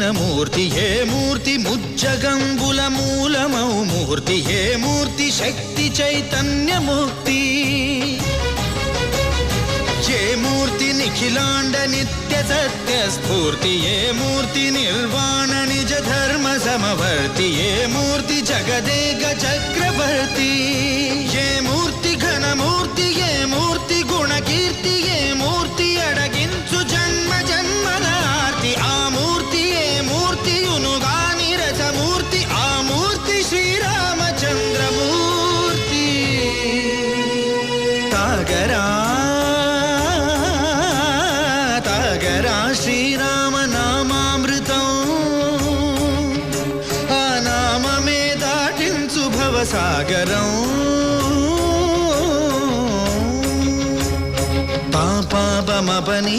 వెలసిన మూర్తి ఏ మూర్తి ముజ్జగంబుల మూలమౌ మూర్తి ఏ మూర్తి శక్తి చైతన్యమూర్తి ఏ మూర్తి నిఖిలాండ నిత్య సత్య స్ఫూర్తి ఏ మూర్తి నిర్వాణ నిజ ధర్మ సమవర్తి ఏ మూర్తి జగదేక చక్రవర్తి. తాగరా తాగరా శ్రీరామ నామామృతం ఆ నామమే దాటించు భవసాగరం. పాపాపమపని